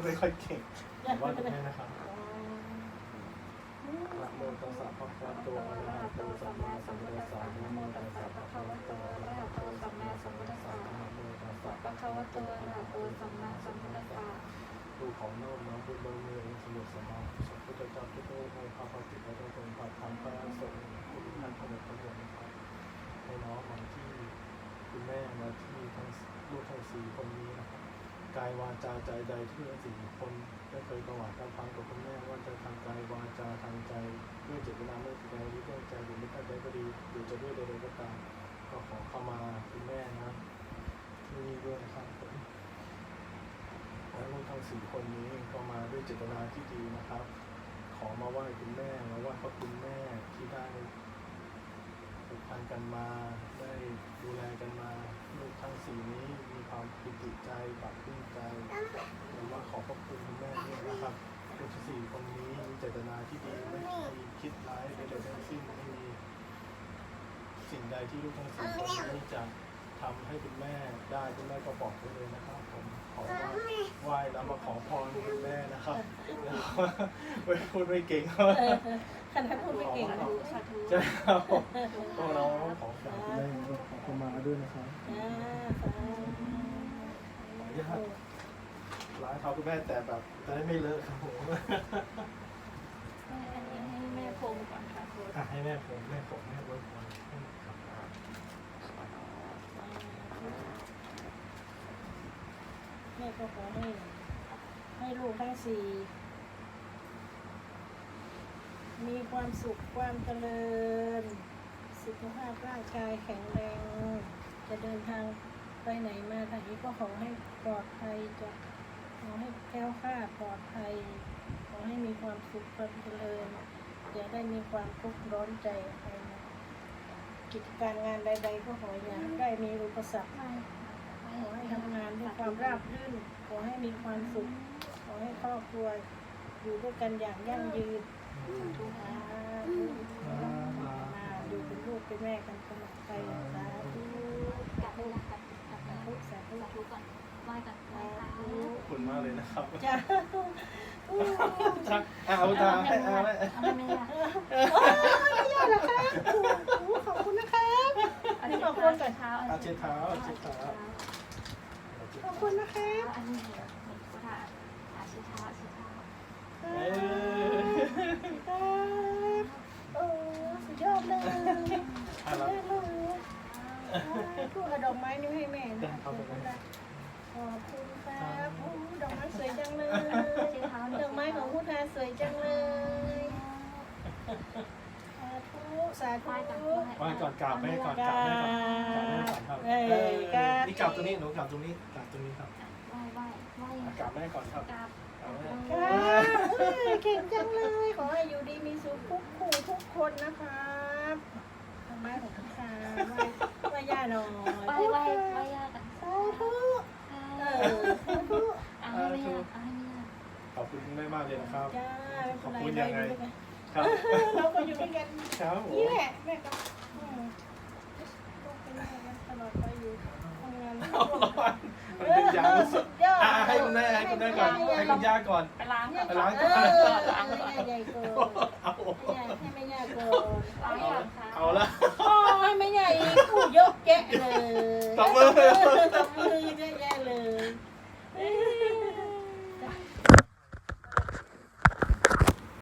ดไม่ค่อยเก่งย่าว่าพูคุดณไปแม่เลยนะครับนะโมตัสสะภะคะวะโตอะระหะโตสัมมาสัมพุทธัสสะนะโมตัสสะภะคะวะโตอะระหะโตสัมมาสัมพุทธัสสะนะโมตัสสะปะคะวะโตอะระหะโตสัมมาสัมพุทธัสสะลูของโน้มน้อมบุญบารมีองค์สมเด็จสัมาสัมพุทธเจ้าทุกพระองค์ในพระปฏิบัติธรรมพระธรรมพระสงฆ์คุณท่านทั้งหมดทั้งมวลนะครับให้น้อมมาที่คุณแม่มาที่ทั้งลูกทั้งสี่คนนี้ กายวาจาใจใดที่ทั้งสี่คนได้เคยประวัติการฟังกับคุณแม่ว่าจะทางกายวาจาทางใจด้วยเจตนาไม่แสดงหรือด้วยใจหรือไม่ตั้งใจก็ดีหรือจะด้วยใดๆก็ตามก็ขอเข้ามาคุณแม่นะที่นี่ด้วยนะครับและลูกทั้งสี่คนนี้ก็มาด้วยเจตนาที่ดีนะครับ ขอมาไหว้คุณแม่มาไหว้พระคุณแม่ที่ได้ ผูกพันกันมาได้ดูแลกันมาลูกทั้งสี่นี้มีความปิติใจปรับปลื้มใจผมว่าขอขอบคุณคุณแม่ด้วยนะครับลูกทั้งสี่คนนี้มีเจตนาที่ดีไม่มีคิดร้ายใดๆทั้งสิ้นไม่มีสิ่งใดที่ลูกทั้งสี่คนนี้จะ ทำให้คุณแม่ได้คุณแม่ก็บอกไว้เลยนะครับผมขอไหว้ไหว้แล้วมาขอพรคุณแม่นะครับไม่พูดไม่เก่งเออเออขนาดพูดไม่เก่งนะสาธุใช่ครับผมพวกเราขอกราบคุณแม่ขอเข้ามาด้วยนะครับอ่าสาธุขออนุญาตล้างเท้าคุณแม่แต่แบบจะได้ไม่เลอะครับผมอันนี้ให้แม่พงก่อนค่ะคุณอะให้แม่ผมแม่ผมแม่ไว้ก่อนครับ แม่ ก็ขอให้ ให้ลูกทั้งสี่มีความสุขความเจริญ สุขภาพร่างกายแข็งแรง จะเดินทางไปไหนมาไหนก็ขอให้ปลอดภัยจะขอให้แค้วคลาปลอดภัย ขอให้มีความสุขความเจริญอย่าได้มีความทุกข์ร้อนใจกิจการงานใดๆก็ขออย่าได้มีอุปสรรค ขอให้ทำงานด้วยความราบรื่น ขอให้มีความสุข ขอให้ครอบครัว อยู่ด้วยกันอย่างยั่งยืนอืมสาธุมาอยู่เป็นลูกเป็นแม่กันตลอดไปสาธุกลับไปนะกลับกลับไปสาธุสาธุสาธุก่อนไหว้ก่อนไหว้สาค่ะธุขอบคุณมากเลยนะครับจ้าทักเอาตาให้เอาเลยเอาให้แม่ค่ะไม่ยากหรอกค่ะโอ้ขอบคุณนะคะอันนี้ขอบคุณก่อนเท้าเอาเช็ดเท้าเช็ดเท้า ขอบคุณนะคะอันนี้เหมือนกระถาอาชิเท้าอาชิเท้าเออครับโอ้สุดยอดเลยสุดยอะอแล้วดเลยพูดดอกไม้นี่ให้แม่นะขอบคุณครับขอบคุณครับโอ้ดอกไม้สวยจังเลยอาชิเท้าดอกไม้ของพุทธาสวยจังเลยสาธุสาไหว้ก่อนธุไหว้ก่อนกราบแม่ก่อนกราบแม่ก่อนกราบแม่ก่อนครับเอ้ยกราบ นี่กราบตรงนี้หนูกราบตรงนี้กราบตรงนี้ครับไหว้ไหว้ไหว้อะกราบแม่ก่อนครับกราบกราบแม่กราบเอ้ยเก่งจังเลย ขอให้อยู่ดีมีสุขทุกคู่ทุกคนนะครับดอกไม้ของพุทธาไหว้ไหว้ย่าหน่อยไหว้ไหว้ไหว้ยากกันสาธุเอเอออสาธุเอาให้แม่ยากเอาให้แม่ยากขอบคุณคุณแม่มากเลยนะครับ จ้าไม่ขอบเป็นคุณไรยังไง ไม่เป็นไรครับเราก็อยู่ด้วยกัน ครับผมนี่แหละแม่ก็อืมต้องเป็นแม่กันตลอดไปอยู่ท ร้อนมันเป็นยางรู้สึกยอดอะให้คุณแม่ให้คุณแม่ก่อนให้คุณย่าก่อน ไปล้างก่อน ไปล้างก่อนอให้แม่ใหญ่โกนเอา